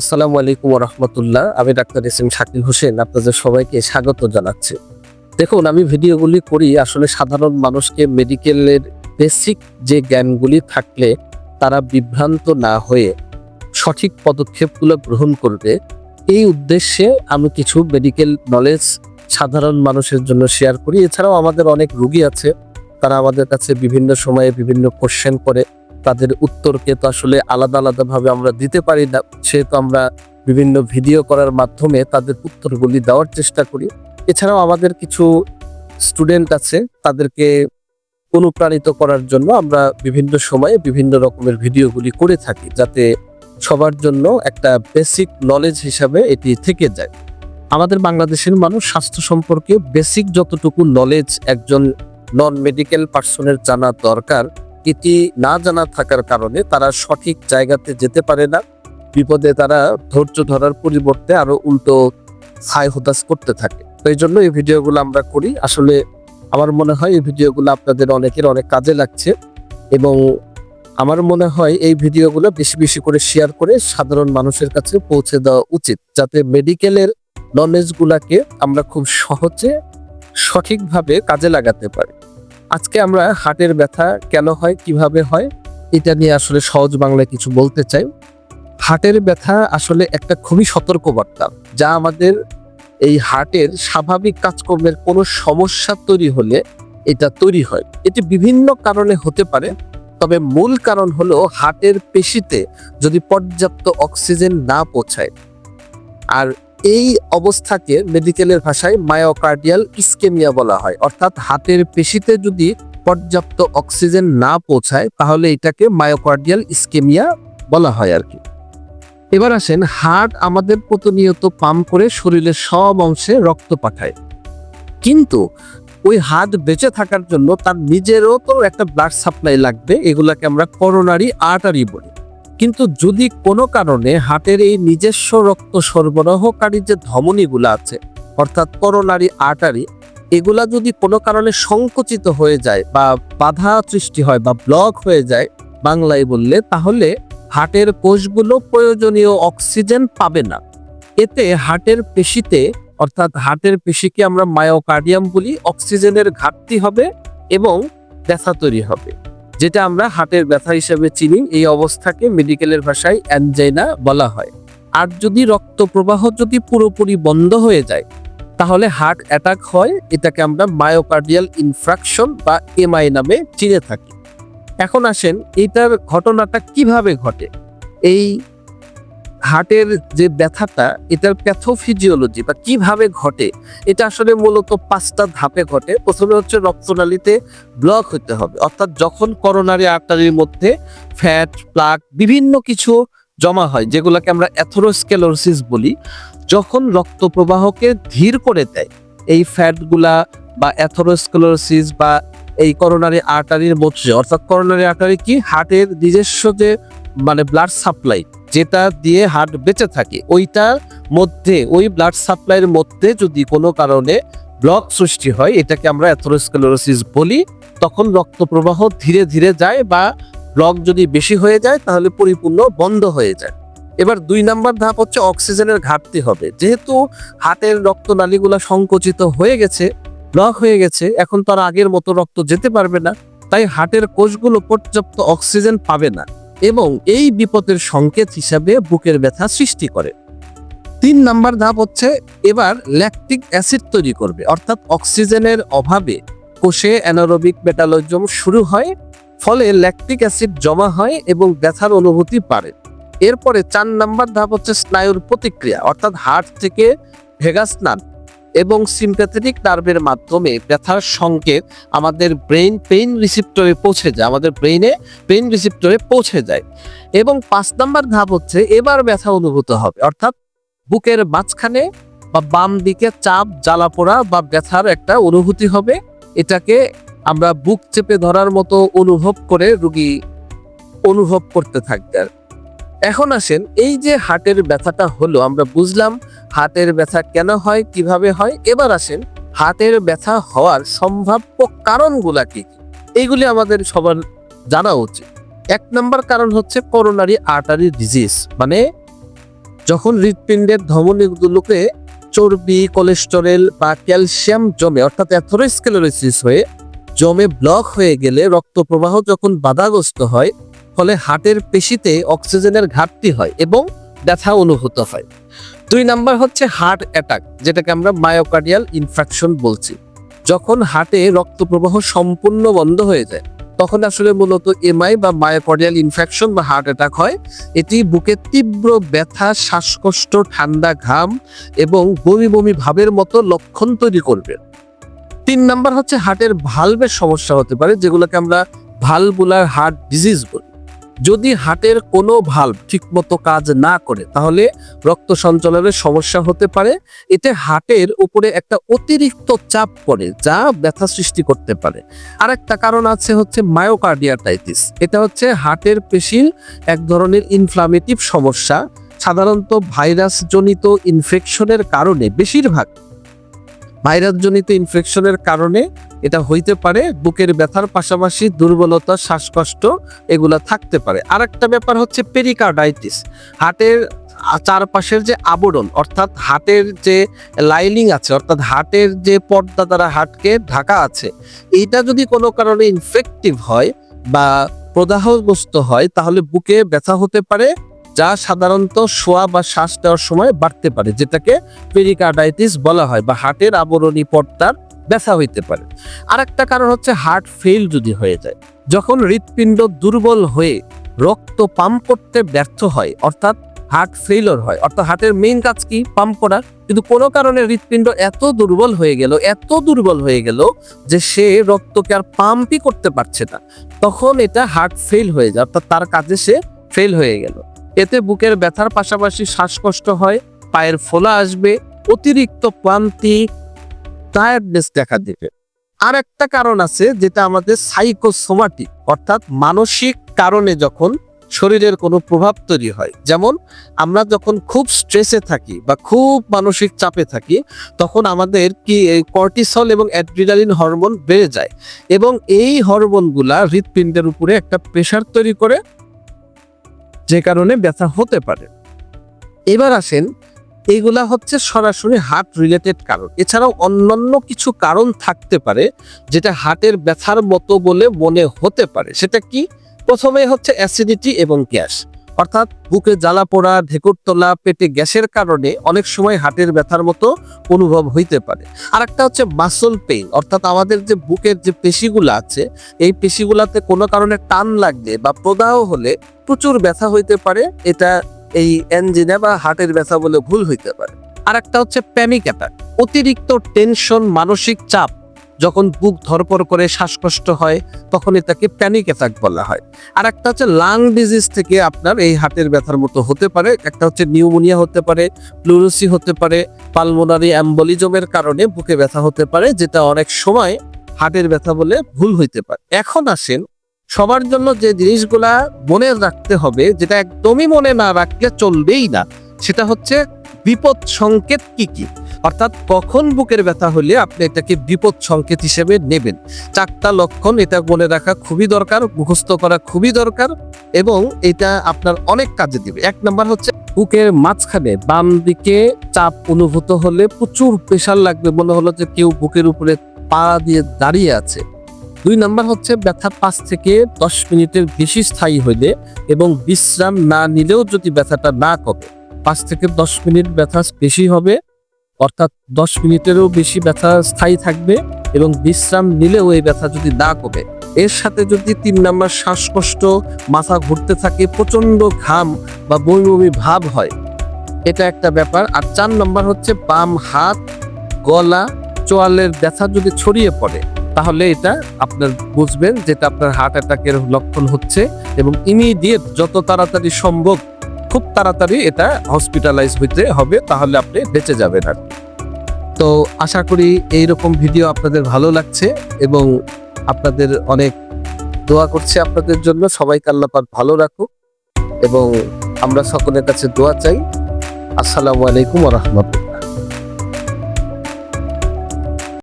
আসসালামু আলাইকুম রহমতুল্লাহ আমি doctor S M Shakil Hossain, আপনাদের সবাইকে স্বাগত জানাচ্ছি। দেখুন, আমি ভিডিওগুলি করি, আসলে সাধারণ মানুষকে মেডিকেলের বেসিক যে জ্ঞানগুলি থাকলে তারা বিভ্রান্ত না হয়ে সঠিক পদক্ষেপগুলো গ্রহণ করবে। এই উদ্দেশ্যে আমি কিছু মেডিকেল নলেজ সাধারণ মানুষের জন্য শেয়ার করি। এছাড়াও আমাদের অনেক রুগী আছে, তারা আমাদের কাছে বিভিন্ন সময়ে বিভিন্ন কোশ্চেন করে। তাদের উত্তরকে তো আসলে আলাদা আলাদা ভাবে আমরা দিতে পারি না। সেহেতু আমরা বিভিন্ন ভিডিও করার মাধ্যমে তাদের উত্তরগুলি দেওয়ার চেষ্টা করি। এছাড়াও আমাদের কিছু স্টুডেন্ট আছে, তাদেরকে অনুপ্রাণিত করার জন্য আমরা বিভিন্ন সময়ে বিভিন্ন রকমের ভিডিওগুলি করে থাকি, যাতে সবার জন্য একটা বেসিক নলেজ হিসাবে এটি থেকে যায়। আমাদের বাংলাদেশের মানুষ স্বাস্থ্য সম্পর্কে বেসিক যতটুকু নলেজ একজন নন মেডিকেল পার্সনের জানা দরকার এটি না জানা থাকার কারণে তারা সঠিক জায়গাতে যেতে পারে না। বিপদে তারা ধৈর্য ধরার পরিবর্তে আরও উল্টো হাই হতাশ করতে থাকে। তো এই জন্য এই ভিডিওগুলো আমরা করি। আসলে আমার মনে হয় এই ভিডিওগুলো আপনাদের অনেকের অনেক কাজে লাগছে এবং আমার মনে হয় এই ভিডিওগুলো বেশি বেশি করে শেয়ার করে সাধারণ মানুষের কাছে পৌঁছে দেওয়া উচিত, যাতে মেডিকেলের নলেজগুলাকে আমরা খুব সহজে সঠিকভাবে কাজে লাগাতে পারি। আজকে আমরা হার্টের ব্যথা কেন হয়, কীভাবে হয়, এটা নিয়ে আসলে সহজ বাংলায় কিছু বলতে চাই। হার্টের ব্যথা আসলে একটা খুবই সতর্কবার্তা, যা আমাদের এই হার্টের স্বাভাবিক কাজকর্মের কোনো সমস্যা তৈরি হলে এটা তৈরি হয়। এটি বিভিন্ন কারণে হতে পারে, তবে মূল কারণ হলো হার্টের পেশিতে যদি পর্যাপ্ত অক্সিজেন না পৌঁছায়। আর এই অবস্থাকে মেডিকেলের ভাষায় মায়োকার্ডিয়াল ইস্কেমিয়া বলা হয়। অর্থাৎ হাতের পেশিতে যদি পর্যাপ্ত অক্সিজেন না পৌঁছায়, তাহলে এটাকে মায়োকার্ডিয়াল ইস্কেমিয়া বলা হয় আর কি। এবার আসেন হার্ট আমাদের প্রতিনিয়ত পাম্প করে শরীরের সব অংশে রক্ত পাঠায়। কিন্তু ওই হার্ট বেঁচে থাকার জন্য তার নিজেরও তো একটা ব্লাড সাপ্লাই লাগবে, এগুলাকে আমরা করোনারি আর্টারি বলি। কিন্তু যদি কোনো কারণে হার্টের এই নিজস্ব রক্ত সরবরাহকারী যে ধমনীগুলো আছে, অর্থাৎ করোনারি আর্টারি এগুলা যদি কোনো কারণে সংকুচিত হয়ে যায় বা বাধা সৃষ্টি হয় বা ব্লক হয়ে যায় বাংলায় বললে, তাহলে হার্টের কোষগুলো প্রয়োজনীয় অক্সিজেন পাবে না। এতে হার্টের পেশিতে, অর্থাৎ হার্টের পেশিকে আমরা মায়োকার্ডিয়াম বলি, অক্সিজেনের ঘাটতি হবে এবং ব্যথা তৈরি হবে। যেটা আমরা হাটের ব্যথা হিসেবে চিনি, এই অবস্থাকে মেডিকেলের ভাষায় অ্যানজাইনা বলা হয়। আর যদি রক্ত প্রবাহ যদি পুরোপুরি বন্ধ হয়ে যায়, তাহলে হার্ট অ্যাটাক হয়, এটাকে আমরা মায়োকার্ডিয়াল ইনফ্রাকশন বা এমআই নামে চিনে থাকি। এখন আসেন, এইটার ঘটনাটা কীভাবে ঘটে? এই হার্টের যে ব্যথাটা, এটার প্যাথোফিজিওলজি বা কীভাবে ঘটে, এটা আসলে মূলত পাঁচটা ধাপে ঘটে। প্রথমে হচ্ছে রক্তনালীতে ব্লক হতে হবে। অর্থাৎ যখন করোনারি আর্টারির মধ্যে ফ্যাট প্লাক বিভিন্ন কিছু জমা হয়, যেগুলোকে আমরা অ্যাথোরোস্কেলোসিস বলি, যখন রক্ত প্রবাহকে ধীর করে দেয়, এই ফ্যাটগুলা বা অ্যাথোরোস্কেলোসিস বা এই করোনারি আর্টারির মধ্যে, অর্থাৎ করোনারি আর্টারি কি? হার্টের নিজস্ব যে মানে ব্লাড সাপ্লাই যেটা দিয়ে হার্ট বেঁচে থাকে, ওইটার মধ্যে, ওই ব্লাড সাপ্লাইয়ের মধ্যে যদি কোনো কারণে ব্লক সৃষ্টি হয়, এটাকে আমরা অ্যাথোরোস্কেলোসিস বলি, তখন রক্ত প্রবাহ ধীরে ধীরে যায় বা ব্লক যদি বেশি হয়ে যায়, তাহলে পরিপূর্ণ বন্ধ হয়ে যায়। এবার দুই নাম্বার ধাপ হচ্ছে অক্সিজেনের ঘাটতি হবে। যেহেতু হাতের রক্তনালীগুলো সংকুচিত হয়ে গেছে ব্লক হয়ে গেছে, এখন তার আগের মতো রক্ত যেতে পারবে না, তাই হার্টের কোষগুলো পর্যাপ্ত অক্সিজেন পাবে না। এবং এই বিপদের সংকেত হিসাবে বুকের ব্যথা সৃষ্টি করে। তিন নাম্বার ধাপ হচ্ছে এবার ল্যাকটিক অ্যাসিড তৈরি করবে, অর্থাৎ অক্সিজেনের অভাবে কোষে অ্যানারোবিক মেটালজম শুরু হয়, ফলে ল্যাকটিক অ্যাসিড জমা হয় এবং ব্যথার অনুভূতি বাড়ে। এরপরে চার নাম্বার ধাপ হচ্ছে স্নায়ুর প্রতিক্রিয়া, অর্থাৎ হার্ট থেকে ভেগাস নার্ভ। এবং সিম্প্যাথেটিক নার্ভের মাধ্যমে ব্যথার সংকেত আমাদের ব্রেইন পেইন রিসিপ্টরে পৌঁছে যায়, আমাদের ব্রেইনে পেইন রিসিপ্টরে পৌঁছে যায়। এবং পাঁচ নাম্বার ধাপ হচ্ছে এবার ব্যথা অনুভূত হবে, অর্থাৎ বুকের মাঝখানে বা বাম দিকে চাপ জ্বালা পোড়া বা ব্যথার একটা অনুভূতি হবে। এটাকে আমরা বুক চেপে ধরার মতো অনুভব করে রুগী অনুভব করতে থাকবে আর এখন আসেন, এই যে হার্টের ব্যথাটা হলো, আমরা বুঝলাম হাতের ব্যথা কেন হয়, কীভাবে হয় এবার আসেন হাতের ব্যথা হওয়ার সম্ভাব্য কারণগুলা কি? এইগুলি আমাদের সবার জানা উচিত এক নম্বর কারণ হচ্ছে করোনারি আর্টারি ডিজিজ মানে যখন হৃৎপিণ্ডের ধমনীগুলোকে চর্বি, কোলেস্টেরল বা ক্যালসিয়াম জমে, অর্থাৎ অ্যাথেরোস্ক্লেরোসিস হয়ে জমে ব্লক হয়ে গেলে রক্ত প্রবাহ যখন বাধাগ্রস্ত হয় ফলে হার্টের পেশিতে অক্সিজেনের ঘাটতি হয় এবং ব্যথা অনুভূত হয়। দুই নাম্বার হচ্ছে হার্ট অ্যাটাক, যেটাকে আমরা মায়োকার্ডিয়াল ইনফ্রাকশন বলছি। যখন হার্টে রক্ত প্রবাহ সম্পূর্ণ বন্ধ হয়ে যায়, তখন আসলে মূলত এমআই বা মায়োকার্ডিয়াল ইনফেকশন বা হার্ট অ্যাটাক হয়। এটি বুকে তীব্র ব্যথা, শ্বাসকষ্ট, ঠান্ডা ঘাম এবং বমি বমি ভাবের মতো লক্ষণ তৈরি করবে। তিন নাম্বার হচ্ছে হার্টের ভালভের সমস্যা হতে পারে, যেগুলোকে আমরা ভালভুলার হার্ট ডিজিজ বলি। যদি হার্টের কোনো ভালভ ঠিকমতো কাজ না করে, তাহলে রক্ত সঞ্চালনের সমস্যা হতে পারে। এতে হার্টের উপরে একটা অতিরিক্ত চাপ পড়ে, যা ব্যথা সৃষ্টি করতে পারে। আর একটা কারণ আছে হচ্ছে মায়োকার্ডিয়াটাইটিস এটা হচ্ছে হার্টের পেশির এক ধরনের ইনফ্লামেটিভ সমস্যা। সাধারণত ভাইরাস জনিত ইনফেকশনের কারণে বেশিরভাগ ভাইরাস জনিত ইনফেকশনের কারণে এটা হইতে পারে, বুকের ব্যথার পাশাপাশি দুর্বলতা, শ্বাসকষ্ট, এগুলা থাকতে পারে। আর একটা ব্যাপার হচ্ছে পেরিকার্ডাইটিস হার্টের চারপাশের যে আবরণ, অর্থাৎ হার্টের যে লাইনিং আছে, অর্থাৎ হার্টের যে পর্দা দ্বারা হাটকে ঢাকা আছে এটা যদি কোনো কারণে ইনফেক্টিভ হয় বা প্রদাহগ্রস্ত হয়, তাহলে বুকে ব্যথা হতে পারে যা সাধারণত শোয়া বা শ্বাস নেওয়ার সময় বাড়তে পারে, যেটাকে পেরিকার্ডাইটিস বলা হয় বা হার্টের আবরণী পর্দার ব্যথা হইতে পারে। আর একটা কারণ হচ্ছে হার্ট ফেল যদি হয়ে যায়, যখন হৃৎপিণ্ড দুর্বল হয়ে রক্ত পাম্প করতে ব্যর্থ হয়, অর্থাৎ হার্ট ফেইলর হয়, অর্থাৎ হার্টের মেইন কাজ কি? পাম্প করা। কিন্তু কোনো কারণে হৃৎপিণ্ড এত দুর্বল হয়ে গেল, এত দুর্বল হয়ে গেল যে সে রক্তকে আর পাম্পই করতে পারছে না। তখন এটা হার্ট ফেল হয়ে যায়, অর্থাৎ তার কাজে সে ফেল হয়ে গেল। এতে বুকের ব্যথার পাশাপাশি শ্বাসকষ্ট হয়, পায়ের ফোলা আসবে, অতিরিক্ত ক্লান্তি টায়ার্ডনেস দেখা দেবে। আর একটা কারণ আছে যেটা আমাদের সাইকোসোমাটিক অর্থাৎ মানসিক কারণে যখন শরীরের কোনো প্রভাব তৈরি হয়। যেমন আমরা যখন খুব স্ট্রেসে থাকি বা খুব মানসিক চাপে থাকি, তখন আমাদের কি কর্টিসল এবং অ্যাড্রিনালিন হরমোন বেড়ে যায় এবং এই হরমোনগুলা হৃৎপিণ্ডের উপরে একটা প্রেশার তৈরি করে যে কারণে ব্যথা হতে পারে। এবার আসেন এইগুলা হচ্ছে সরাসরি হার্ট রিলেটেড কারণ। এছাড়াও অন্যান্য কিছু কারণ থাকতে পারে, যেটা হার্টের ব্যথার মতো বলে মনে হতে পারে। সেটা কি? প্রথমে হচ্ছে অ্যাসিডিটি এবং গ্যাস। অর্থাৎ বুকে জ্বালা পোড়া, ঢেকুর তোলা, পেটে গ্যাসের কারণে অনেক সময় হার্টের ব্যথার মতো অনুভব হইতে পারে। আর একটা হচ্ছে মাসল পেইন অর্থাৎ আমাদের যে বুকের যে পেশিগুলো আছে, এই পেশিগুলাতে কোনো কারণে টান লাগলে বা প্রদাহ হলে প্রচুর ব্যথা হইতে পারে। এটা এই এনজিনে বা হার্টের ব্যথা বলে ভুল হইতে পারে। আর একটা হচ্ছে প্যানিক অ্যাটাক অতিরিক্ত টেনশন মানসিক চাপ যখন বুক ধরপর করে শ্বাসকষ্ট হয় তখন এটাকে প্যানিক অ্যাটাক বলা হয়। আর একটা হচ্ছে লাং ডিজিজ থেকে আপনার এই হার্টের ব্যথার মতো হতে পারে, একটা হচ্ছে নিউমোনিয়া হতে পারে প্লুরোসি হতে পারে পালমোনারি অ্যাম্বলিজমের কারণে বুকে ব্যথা হতে পারে, যেটা অনেক সময় হার্টের ব্যথা বলে ভুল হইতে পারে। এখন আসেন, সবার জন্য যে জিনিসগুলা মনে রাখতে হবে, যেটা একদমই মনে না রাখলে চলবেই না, সেটা হচ্ছে বিপদ সংকেত কি কি? অর্থাৎ কখন বুকের ব্যথা হলে আপনি এটাকে বিপদ সংকেত হিসেবে নেবেন? চারটা লক্ষণ এটা মনে রাখা খুবই দরকার, মুখস্থ করা খুবই দরকার এবং এটা আপনার অনেক কাজে দিবে। এক নম্বর হচ্ছে বুকের মাঝখানে বাম দিকে চাপ অনুভূত হলে প্রচুর প্রেশার লাগবে, মনে হলো যে কেউ বুকের উপরে পা দিয়ে দাঁড়িয়ে আছে। দুই নাম্বার হচ্ছে ব্যথা পাঁচ থেকে দশ মিনিটের বেশি স্থায়ী হইলে এবং বিশ্রাম না নিলেও যদি ব্যথাটা না কমে, পাঁচ থেকে দশ মিনিট ব্যথা বেশি হবে অর্থাৎ দশ মিনিটেরও বেশি ব্যথা স্থায়ী থাকবে এবং বিশ্রাম নিলেও এই ব্যথা যদি না কমে এর সাথে যদি তিন নাম্বার শ্বাসকষ্ট, মাথা ঘুরতে থাকে প্রচণ্ড ঘাম বা বমি বমি ভাব হয়, এটা একটা ব্যাপার আর চার নম্বর হচ্ছে বাম হাত, গলা, চোয়ালের ব্যথা যদি ছড়িয়ে পড়ে, তাহলে এটা আপনার বুঝবেন যেটা আপনার হার্ট অ্যাটাকের লক্ষণ হচ্ছে এবং ইমিডিয়েট যত তাড়াতাড়ি সম্ভব, খুব তাড়াতাড়ি এটা হসপিটালাইজ হইতে হবে, তাহলে আপনি বেঁচে যাবেন আর। তো আশা করি এইরকম ভিডিও আপনাদের ভালো লাগছে এবং আপনাদের অনেক দোয়া করছে আপনাদের জন্য। সবাইকে আল্লাপাক ভালো রাখুক এবং আমরা সকলের কাছে দোয়া চাই। আসসালামু আলাইকুম রহমতুল্লাহ।